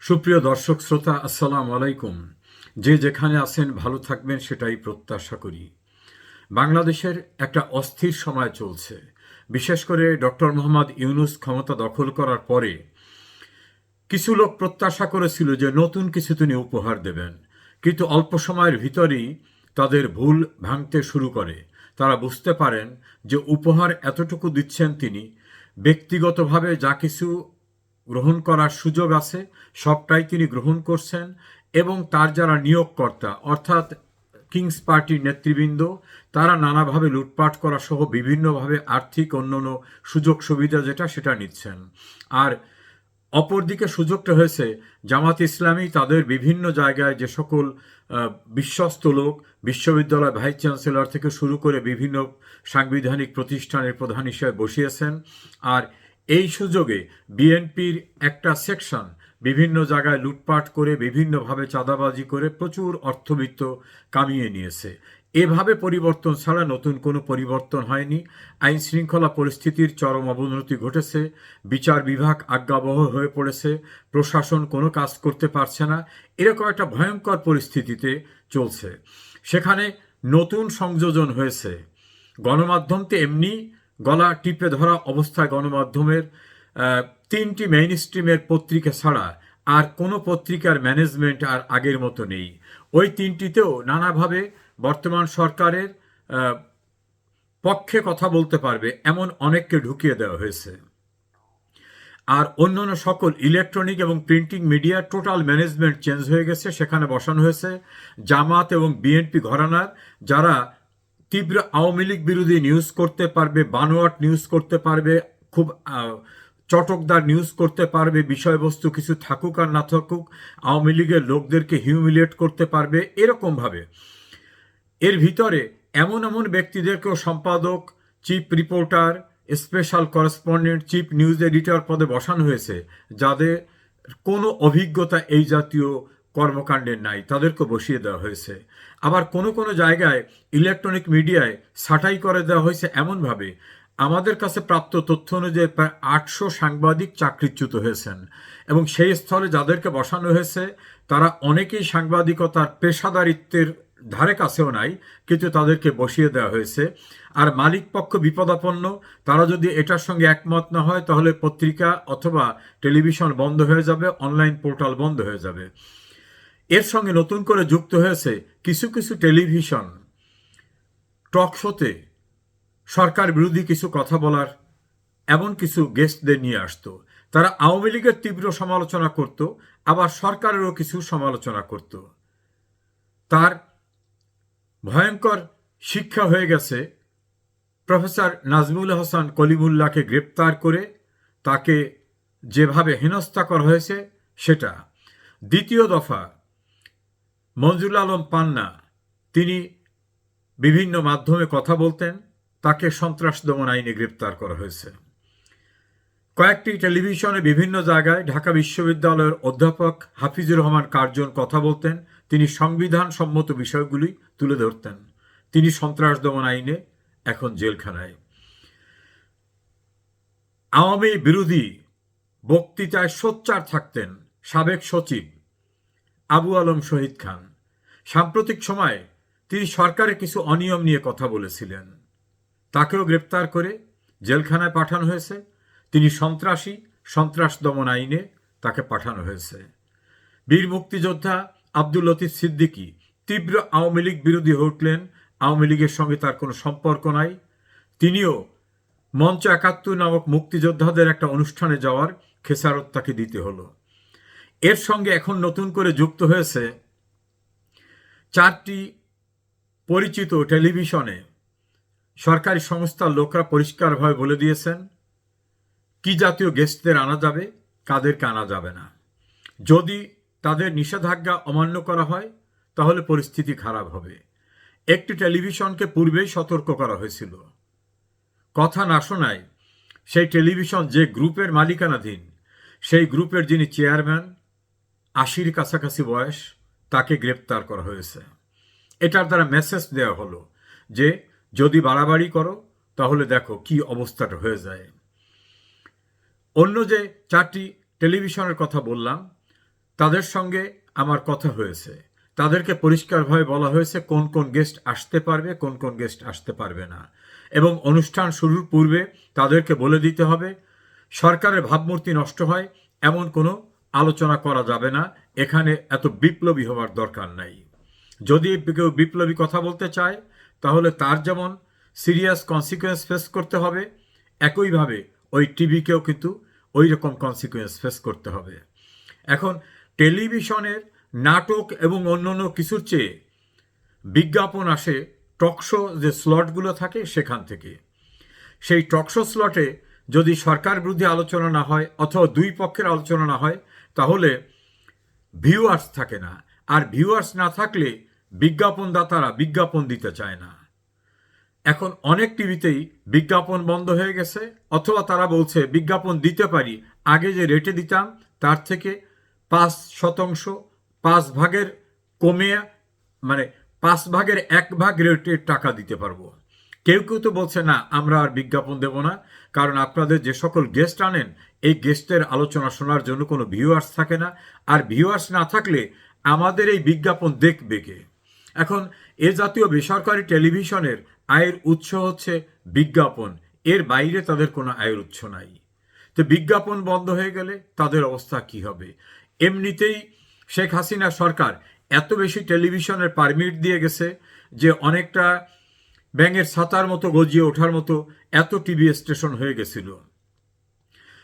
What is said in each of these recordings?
সুপ্রিয় দর্শক, শ্রোতা, আসসালাম আলাইকুম। যে যেখানে আছেন, ভালো থাকবেন, সেটাই প্রত্যাশা করি। বাংলাদেশের একটা অস্থির সময় চলছে। বিশেষ করে ডক্টর মোহাম্মদ ইউনুস ক্ষমতা দখল করার পরে কিছু লোক প্রত্যাশা করেছিল যে নতুন কিছু তিনি উপহার দেবেন। কিন্তু অল্প সময়ের ভিতরেই তাদের ভুল ভাঙতে শুরু করে। তারা বুঝতে পারেন যে উপহার এতটুকু দিচ্ছেন তিনি, ব্যক্তিগতভাবে যা কিছু গ্রহণ করার সুযোগ আছে, সবটাই তিনি গ্রহণ করছেন এবং তার যারা নিয়োগকর্তা, অর্থাৎ কিংস পার্টির নেতৃবৃন্দ, তারা নানাভাবে লুটপাট করা সহ বিভিন্নভাবে আর্থিক অন্যান্য সুযোগ সুবিধা যেটা সেটা নিচ্ছেন। আর অপরদিকে সুযোগটা হয়েছে, জামাত ইসলামী তাদের বিভিন্ন জায়গায় যে সকল বিশ্বস্ত লোক, বিশ্ববিদ্যালয় ভাইস চ্যান্সেলর থেকে শুরু করে বিভিন্ন সাংবিধানিক প্রতিষ্ঠানের প্রধান হিসেবে বসিয়েছেন। আর এই সুযোগে বিএনপির একটা সেকশন বিভিন্ন জায়গায় লুটপাট করে, বিভিন্নভাবে চাঁদাবাজি করে প্রচুর অর্থবিত্ত কামিয়ে নিয়েছে। এভাবে পরিবর্তন ছাড়া নতুন কোনো পরিবর্তন হয়নি। আইন শৃঙ্খলা পরিস্থিতির চরম অবনতি ঘটেছে। বিচার বিভাগ আজ্ঞাবহ হয়ে পড়েছে। প্রশাসন কোনো কাজ করতে পারছে না। এরকম একটা ভয়ঙ্কর পরিস্থিতিতে চলছে। সেখানে নতুন সংযোজন হয়েছে। গণমাধ্যম তো এমনি গলা টিপে ধরা অবস্থায় গণমাধ্যমের তিনটি মেইন স্ট্রিমের পত্রিকা ছাড়া আর কোনো পত্রিকার ম্যানেজমেন্ট আর আগের মতো নেই। ওই তিনটিতেও নানাভাবে বর্তমান সরকারের পক্ষে কথা বলতে পারবে এমন অনেককে ঢুকিয়ে দেওয়া হয়েছে। আর অন্যান্য সকল ইলেকট্রনিক এবং প্রিন্টিং মিডিয়ার টোটাল ম্যানেজমেন্ট চেঞ্জ হয়ে গেছে, সেখানে বসানো হয়েছে। জামাত এবং বিএনপি ঘরানার, যারা তীব্র আওয়ামী লীগ বিরোধী নিউজ করতে পারবে, বানোয়াট নিউজ করতে পারবে, খুব চটকদার নিউজ করতে পারবে, বিষয়বস্তু কিছু থাকুক আর না থাকুক, আওয়ামী লীগের লোকদেরকে হিউমিলিয়েট করতে পারবে, এরকমভাবে। এর ভিতরে এমন এমন ব্যক্তিদেরকেও সম্পাদক chief reporter special correspondent chief news editor পদে বসানো হয়েছে, যাদের কোনো অভিজ্ঞতা এই জাতীয় কর্মকাণ্ডের নাই তাদেরকে বসিয়ে দেওয়া হয়েছে। আবার কোনো কোনো জায়গায় ইলেকট্রনিক মিডিয়ায় ছাঁটাই করে দেওয়া হয়েছে এমনভাবে। আমাদের কাছে প্রাপ্ত তথ্য অনুযায়ী প্রায় আটশো সাংবাদিক চাকরিচ্যুত হয়েছেন এবং সেই স্থলে যাদেরকে বসানো হয়েছে, তারা অনেকেই সাংবাদিকতার পেশাদারিত্বের ধারে কাছেও নাই, কিন্তু তাদেরকে বসিয়ে দেওয়া হয়েছে। আর মালিক পক্ষ বিপদাপন্ন, তারা যদি এটার সঙ্গে একমত না হয়, তাহলে পত্রিকা অথবা টেলিভিশন বন্ধ হয়ে যাবে, অনলাইন পোর্টাল বন্ধ হয়ে যাবে। এর সঙ্গে নতুন করে যুক্ত হয়েছে কিছু কিছু টেলিভিশন, টক শোতে সরকার বিরোধী কিছু কথা বলার এমন কিছু গেস্টদের নিয়ে আসতো। তারা আওয়ামী লীগের তীব্র সমালোচনা করত, আবার সরকারেরও কিছু সমালোচনা করত। তার ভয়ঙ্কর শিক্ষা হয়ে গেছে। প্রফেসর নাজমুল হাসান কলিমুল্লাহকে গ্রেপ্তার করে তাকে যেভাবে হেনস্থা করা হয়েছে, সেটা। দ্বিতীয় দফা মঞ্জুল আলম পান্না, তিনি বিভিন্ন মাধ্যমে কথা বলতেন। তাকে সন্ত্রাস দমন আইনে গ্রেপ্তার করা হয়েছে। কয়েকটি টেলিভিশনে বিভিন্ন জায়গায় ঢাকা বিশ্ববিদ্যালয়ের অধ্যাপক হাফিজুর রহমান কার্জন কথা বলতেন। তিনি সংবিধান সম্মত বিষয়গুলি তুলে ধরতেন। তিনি সন্ত্রাস দমন আইনে এখন জেলখানায়। আওয়ামী বিরোধী বক্তৃতায় সোচ্চার থাকতেন সাবেক সচিব আবু আলম শহীদ খান। সাম্প্রতিক সময়ে তিনি সরকারের কিছু অনিয়ম নিয়ে কথা বলেছিলেন। তাকেও গ্রেপ্তার করে জেলখানায় পাঠানো হয়েছে। তিনি সন্ত্রাসী, সন্ত্রাস দমন আইনে তাকে পাঠানো হয়েছে। বীর মুক্তিযোদ্ধা আব্দুল লতিফ সিদ্দিকী তীব্র আওয়ামী লীগ বিরোধী হয়ে উঠলেন। আওয়ামী লীগের সঙ্গে তার কোনো সম্পর্ক নাই। তিনিও মঞ্চ একাত্তর নামক মুক্তিযোদ্ধাদের একটা অনুষ্ঠানে যাওয়ার খেসারত তাকে দিতে হলো। এর সঙ্গে এখন নতুন করে যুক্ত হয়েছে চারটি পরিচিত টেলিভিশনে সরকারি সংস্থার লোকরা পরিষ্কারভাবে বলে দিয়েছেন, কি জাতীয় গেস্টদের আনা যাবে, কাদেরকে আনা যাবে না। যদি তাদের নিষেধাজ্ঞা অমান্য করা হয়, তাহলে পরিস্থিতি খারাপ হবে। একটি টেলিভিশনকে পূর্বেই সতর্ক করা হয়েছিল। কথা না শোনায় সেই টেলিভিশন যে গ্রুপের মালিকানাধীন, সেই গ্রুপের যিনি চেয়ারম্যান আশির কাছাকাছি বয়স তাকে গ্রেপ্তার করা হয়েছে। এটার দ্বারা মেসেজ দেওয়া হলো যে, যদি বাড়াবাড়ি করো, তাহলে দেখো কি অবস্থাটা হয়ে যায়। অন্য যে চারটি টেলিভিশনের কথা বললাম, তাদের সঙ্গে আমার কথা হয়েছে। তাদেরকে পরিষ্কারভাবে বলা হয়েছে কোন কোন গেস্ট আসতে পারবে, কোন কোন গেস্ট আসতে পারবে না। এবং অনুষ্ঠান শুরুর পূর্বে তাদেরকে বলে দিতে হবে, সরকারের ভাবমূর্তি নষ্ট হয়, এমন কোনো আলোচনা করা যাবে না। এখানে এত বিপ্লবী হওয়ার দরকার নাই। যদি কেউ বিপ্লবী কথা বলতে চায়, তাহলে তার যেমন সিরিয়াস কনসিকুয়েন্স ফেস করতে হবে, একইভাবে ওই টিভিকেও কিন্তু ওই রকম কনসিকুয়েন্স ফেস করতে হবে। এখন টেলিভিশনের নাটক এবং অন্যান্য কিছুর চেয়ে বিজ্ঞাপন আসে টকশো যে স্লটগুলো থাকে সেখান থেকে। সেই টকশো স্লটে যদি সরকার বিরুদ্ধে আলোচনা না হয় অথবা দুই পক্ষের আলোচনা না হয় তাহলে ভিউয়ার্স থাকে না। আর ভিউয়ার্স না থাকলে বিজ্ঞাপনদাতারা বিজ্ঞাপন দিতে চায় না। এখন অনেক টিভিতেই বিজ্ঞাপন বন্ধ হয়ে গেছে, অথবা তারা বলছে বিজ্ঞাপন দিতে পারি, আগে যে রেটে দিতাম, তার থেকে পাঁচ শতাংশ, পাঁচ ভাগের কমে মানে পাঁচ ভাগের এক ভাগ রেটে টাকা দিতে পারব। কেউ কেউ তো বলছে, না, আমরা আর বিজ্ঞাপন দেব না। কারণ আপনাদের যে সকল গেস্ট আনেন, এই গেস্টের আলোচনা শোনার জন্য কোনো ভিউয়ার্স থাকে না। আর ভিউয়ার্স না থাকলে আমাদের এই বিজ্ঞাপন দেখবে কে? এখন, এ জাতীয় বেসরকারি টেলিভিশনের আয়ের উৎস হচ্ছে বিজ্ঞাপন। এর বাইরে তাদের কোনো আয়ের উৎস নাই। তো বিজ্ঞাপন বন্ধ হয়ে গেলে তাদের অবস্থা কি হবে? এমনিতেই শেখ হাসিনা সরকার এত বেশি টেলিভিশনের পারমিট দিয়ে গেছে যে অনেকটা ব্যাঙের ছাতার মতো গজিয়ে ওঠার মতো এত টিভি স্টেশন হয়ে গেছিল।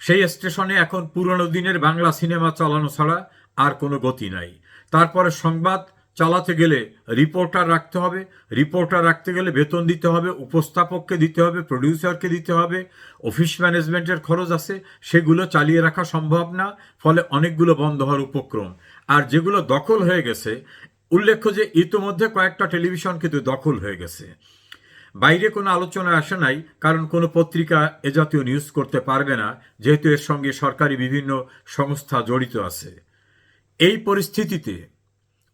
সেই স্টেশনে এখন পুরনো দিনের বাংলা সিনেমা চালানো ছাড়া আর কোনো গতি নাই। তারপরে সংবাদ চালাতে গেলে রিপোর্টার রাখতে হবে, রিপোর্টার রাখতে গেলে বেতন দিতে হবে, উপস্থাপককে দিতে হবে, প্রডিউসারকে দিতে হবে, অফিস ম্যানেজমেন্টের খরচ আছে, সেগুলো চালিয়ে রাখা সম্ভব না, ফলে অনেকগুলো বন্ধ হওয়ার উপক্রম। আর যেগুলো দখল হয়ে গেছে, উল্লেখ্য যে ইতোমধ্যে কয়েকটা টেলিভিশন কিন্তু দখল হয়ে গেছে। বাইরে কোনো আলোচনা আসে নাই, কারণ কোনো পত্রিকা এ জাতীয় নিউজ করতে পারবে না, যেহেতু এর সঙ্গে সরকারি বিভিন্ন সংস্থা জড়িত আছে। এই পরিস্থিতিতে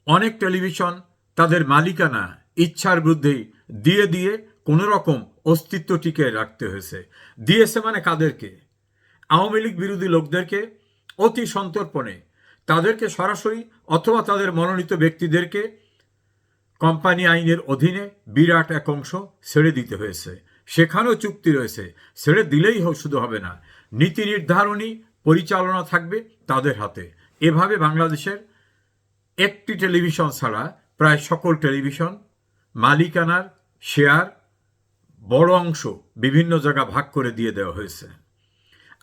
অনেক টেলিভিশন তাদের মালিকানা, ইচ্ছার বিরুদ্ধেই দিয়ে দিয়ে কোনো রকম অস্তিত্ব টিকে রাখতে হয়েছে। দিয়েছে মানে কাদেরকে? আওয়ামী লীগ বিরোধী লোকদেরকে? অতি সন্তর্পণে। তাদেরকে সরাসরি অথবা তাদের মনোনীত ব্যক্তিদেরকে কোম্পানি আইনের অধীনে বিরাট এক অংশ ছেড়ে দিতে হয়েছে। সেখানেও চুক্তি রয়েছে। ছেড়ে দিলেই শুধু হবে না। নীতি নির্ধারণী পরিচালনা থাকবে তাদের হাতে। এভাবে বাংলাদেশের একটি টেলিভিশন ছাড়া প্রায় সকল টেলিভিশন, মালিকানার শেয়ার, বড় অংশ বিভিন্ন জায়গা ভাগ করে দিয়ে দেওয়া হয়েছে।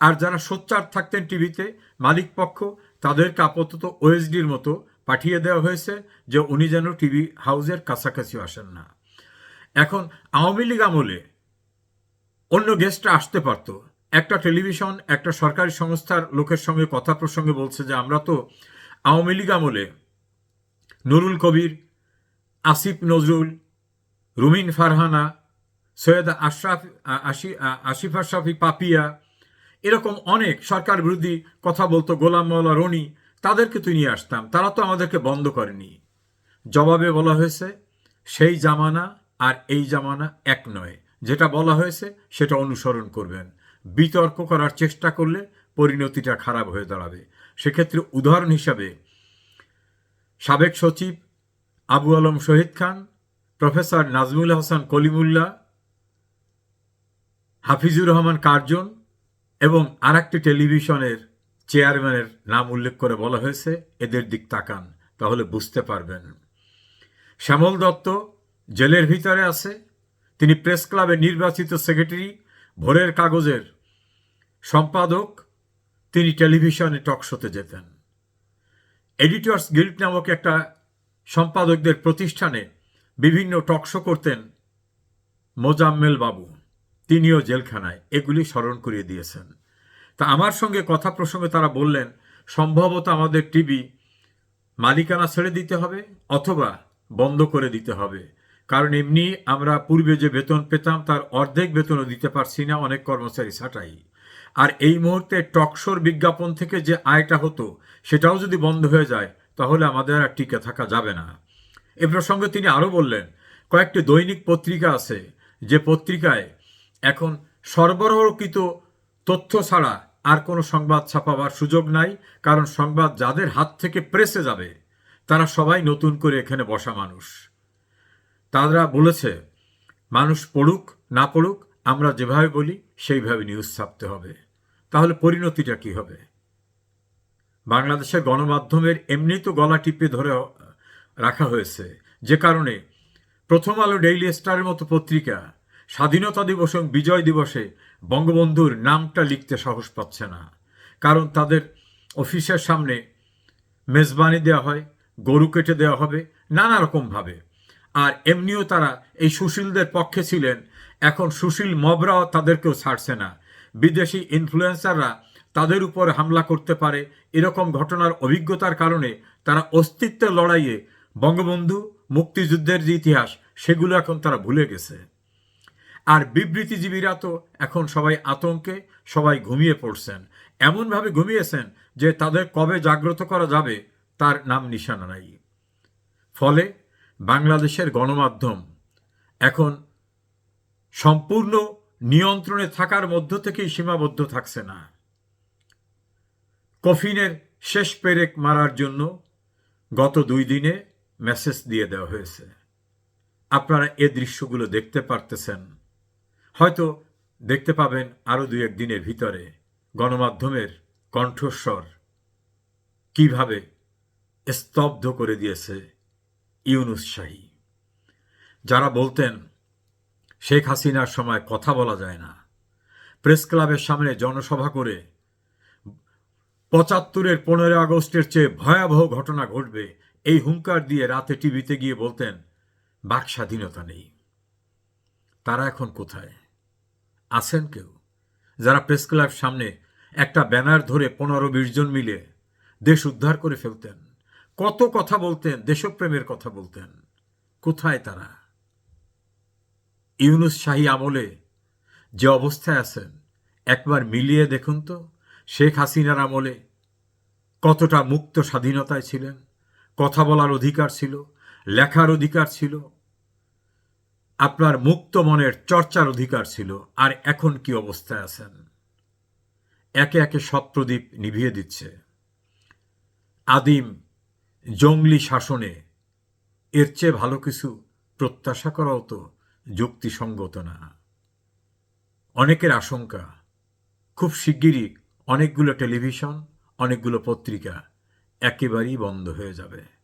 আর যারা সোচ্চার থাকতেন টিভিতে মালিক পক্ষ তাদেরকে আপাতত ওএসডির মতো পাঠিয়ে দেওয়া হয়েছে যে উনি যেন টিভি হাউসের কাছাকাছি আসেন না। এখন আওয়ামী লীগ আমলে অন্য গেস্টরা আসতে পারত। একটা টেলিভিশন, একটা সরকারি সংস্থার লোকের সঙ্গে কথা প্রসঙ্গে বলছে যে, আমরা তো আওয়ামী লীগ আমলে নুরুল কবির, আসিফ নজরুল, রুমিন ফারহানা, সৈয়দ আশরাফ, আশি আসিফ আশরাফি পাপিয়া, এরকম অনেক সরকার বিরোধী কথা বলতো, গোলাম মোল্লা রনি তাদেরকে তুই নিয়ে আসতাম। তারা তো আমাদেরকে বন্ধ করেনি। জবাবে বলা হয়েছে, সেই জামানা আর এই জামানা এক নয়। যেটা বলা হয়েছে, সেটা অনুসরণ করবেন। বিতর্ক করার চেষ্টা করলে পরিণতিটা খারাপ হয়ে দাঁড়াবে। সেক্ষেত্রে উদাহরণ হিসাবে সাবেক সচিব আবু আলম শহীদ খান, প্রফেসর নাজমুল হাসান কলিমুল্লাহ, হাফিজুর রহমান কার্জন এবং আর টেলিভিশনের চেয়ারম্যানের নাম উল্লেখ করে বলা হয়েছে, এদের দিক তাকান, তাহলে বুঝতে পারবেন। শ্যামল দত্ত জেলের ভিতরে আছে। তিনি প্রেস ক্লাবের নির্বাচিত সেক্রেটারি, ভোরের কাগজের সম্পাদক, তিনি টেলিভিশনে টক শোতে যেতেন। এডিটর্স গিল্ড নামক একটা সম্পাদকদের প্রতিষ্ঠানে বিভিন্ন টক শো করতেন মোজাম্মেল বাবু। তিনিও জেলখানায়। এগুলি স্মরণ করিয়ে দিয়েছেন। তা আমার সঙ্গে কথা প্রসঙ্গে তারা বললেন, সম্ভবত আমাদের টিভি মালিকানা ছেড়ে দিতে হবে অথবা বন্ধ করে দিতে হবে। কারণ এমনি আমরা পূর্বে যে বেতন পেতাম তার অর্ধেক বেতনও দিতে পারছি না, অনেক কর্মচারী ছাটাই। আর এই মুহূর্তে টকশোর বিজ্ঞাপন থেকে যে আয়টা হতো, সেটাও যদি বন্ধ হয়ে যায়, তাহলে আমাদের আর টিকে থাকা যাবে না। এ প্রসঙ্গে তিনি আরও বললেন, কয়েকটি দৈনিক পত্রিকা আছে, যে পত্রিকায় এখন সরবরাহকৃত তথ্য ছাড়া আর কোনো সংবাদ ছাপাবার সুযোগ নাই, কারণ সংবাদ যাদের হাত থেকে প্রেসে যাবে, তারা সবাই নতুন করে এখানে বসা মানুষ। তারা বলেছে, মানুষ পড়ুক, না পড়ুক, আমরা যেভাবে বলি, সেইভাবে নিউজ ছাপতে হবে। তাহলে পরিণতিটা কি হবে? বাংলাদেশের গণমাধ্যমের এমনি তো গলা টিপে ধরে রাখা হয়েছে। যে কারণে প্রথম আলো ডেইলি স্টারের মতো পত্রিকা, স্বাধীনতা দিবস এবং বিজয় দিবসে বঙ্গবন্ধুর নামটা লিখতে সাহস পাচ্ছে না। কারণ তাদের অফিসের সামনে মেজবানি দেওয়া হয়, গরু কেটে দেওয়া হবে, নানা রকমভাবে আর এমনিও তারা এই সুশীলদের পক্ষে ছিলেন। এখন সুশীল মবরাও তাদেরকেও ছাড়ছে না। বিদেশি ইনফ্লুয়েন্সাররা তাদের উপর হামলা করতে পারে এরকম ঘটনার অভিজ্ঞতার কারণে তারা অস্তিত্বের লড়াইয়ে বঙ্গবন্ধু, মুক্তিযুদ্ধের যে ইতিহাস, সেগুলো এখন তারা ভুলে গেছে। আর বিবৃতিজীবীরা তো এখন সবাই আতঙ্কে, সবাই ঘুমিয়ে পড়ছেন। এমনভাবে ঘুমিয়েছেন যে তাদের কবে জাগ্রত করা যাবে তার নাম নিশানা নাই। ফলে বাংলাদেশের গণমাধ্যম এখন সম্পূর্ণ নিয়ন্ত্রণে থাকার মধ্য থেকেই সীমাবদ্ধ থাকছে না। কফিনের শেষ পেরেক মারার জন্য গত দুই দিনে মেসেজ দিয়ে দেওয়া হয়েছে। আপনারা এ দৃশ্যগুলো দেখতে পারতেছেন। হয়তো দেখতে পাবেন আরও দু এক দিনের ভিতরে গণমাধ্যমের কণ্ঠস্বর কীভাবে স্তব্ধ করে দিয়েছে ইউনুস শাহী। যারা বলতেন, শেখ হাসিনার সময় কথা বলা যায় না। প্রেস ক্লাবের সামনে জনসভা করে পঁচাত্তরের পনেরোই আগস্টের চেয়ে ভয়াবহ ঘটনা ঘটবে, এই হুঙ্কার দিয়ে রাতে টিভিতে গিয়ে বলতেন, বাক স্বাধীনতা নেই। তারা এখন কোথায়? আছেন কেউ? যারা প্রেস ক্লাব সামনে একটা ব্যানার ধরে পনেরো বিশ জন মিলে দেশ উদ্ধার করে ফেলতেন, কত কথা বলতেন, দেশপ্রেমের কথা বলতেন, কোথায় তারা? ইউনুস শাহী আমলে যে অবস্থায় আছেন, একবার মিলিয়ে দেখুন তো শেখ হাসিনার আমলে কতটা মুক্ত স্বাধীনতায় ছিলেন, কথা বলার অধিকার ছিল, লেখার অধিকার ছিল আপনার মুক্ত মনের চর্চার অধিকার ছিল, আর এখন কি অবস্থায় আছেন? একে একে সৎ প্রদীপ নিভিয়ে দিচ্ছে। আদিম জঙ্গলি শাসনে এর চেয়ে ভালো কিছু প্রত্যাশা করাও তো যুক্তিসঙ্গত না। অনেকের আশঙ্কা, খুব শিগগিরই অনেকগুলো টেলিভিশন, অনেকগুলো পত্রিকা একেবারেই বন্ধ হয়ে যাবে।